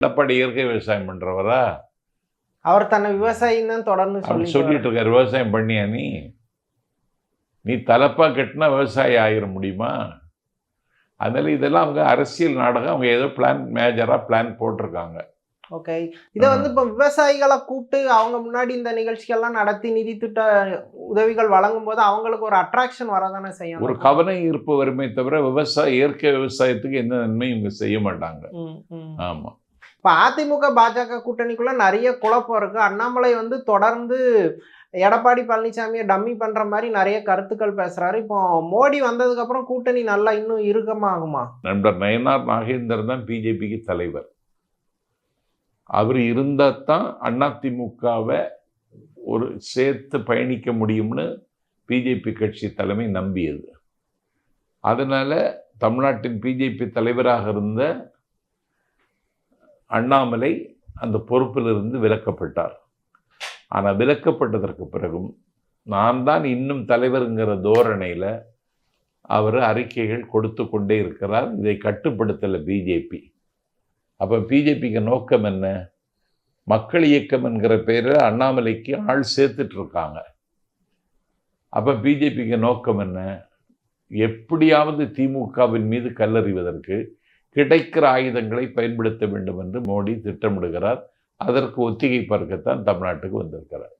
எடப்பாடி இயற்கை விவசாயம் பண்றவரா? அவர் தன்னை விவசாயின்னு தொடர்ந்து சொல்லி சொல்லிட்டு இருக்காரு. விவசாயம் பண்ணியா நீ? நீ தலப்பா கட்டினா விவசாயி ஆகிட முடியுமா? அதனால இதெல்லாம் அவங்க அரசியல் நாடகம். அவங்க ஏதோ பிளான் மேஜரா பிளான் போட்டிருக்காங்க. ஓகே இதை வந்து இப்போ விவசாயிகளை கூப்பிட்டு அவங்க முன்னாடி இந்த நிகழ்ச்சிகள்லாம் நடத்தி நிதி திட்ட உதவிகள் வழங்கும் போது அவங்களுக்கு ஒரு அட்ராக்ஷன் வரதானே செய்யும் ஒரு கவன ஈர்ப்பு வருமே தவிர விவசாய இயற்கை விவசாயத்துக்கு எந்த நன்மையும் இவங்க செய்ய மாட்டாங்க. ம், ம். ஆமா. இப்போ அதிமுக பாஜக கூட்டணிக்குள்ள நிறைய குழப்பம் இருக்கு. அண்ணாமலை வந்து தொடர்ந்து எடப்பாடி பழனிசாமியை டம்மி பண்ற மாதிரி நிறைய கருத்துக்கள் பேசுறாரு. இப்போ மோடி வந்ததுக்கு அப்புறம் கூட்டணி நல்லா இன்னும் இறுக்கமாகுமா? நண்பர் நயனார் நாகேந்தர் தான் பிஜேபிக்கு தலைவர். அவர் இருந்தால் தான் அதிமுகவை ஒரு சேர்த்து பயணிக்க முடியும்னு பிஜேபி கட்சி தலைமை நம்பியது. அதனால தமிழ்நாட்டின் பிஜேபி தலைவராக இருந்த அண்ணாமலை அந்த பொறுப்பிலிருந்து விலக்கப்பட்டார். ஆனால் விலக்கப்பட்டதற்கு பிறகும் நான் தான் இன்னும் தலைவருங்கிற தோரணையில் அவர் அறிக்கைகள் கொடுத்து கொண்டே இருக்கிறார். இதை கட்டுப்படுத்தலை பிஜேபி. அப்போ பிஜேபிக்கு நோக்கம் என்ன? மக்கள் இயக்கம் என்கிற பெயரில் அண்ணாமலைக்கு ஆள் சேர்த்துட்ருக்காங்க. அப்போ பிஜேபிக்கு நோக்கம் என்ன? எப்படியாவது திமுகவின் மீது கல்லறிவதற்கு கிடைக்கிற ஆயுதங்களை பயன்படுத்த வேண்டும் என்று மோடி திட்டமிடுகிறார். அதற்கு ஒத்திகை பார்க்கத்தான் தமிழ்நாட்டுக்கு வந்திருக்கிறார்.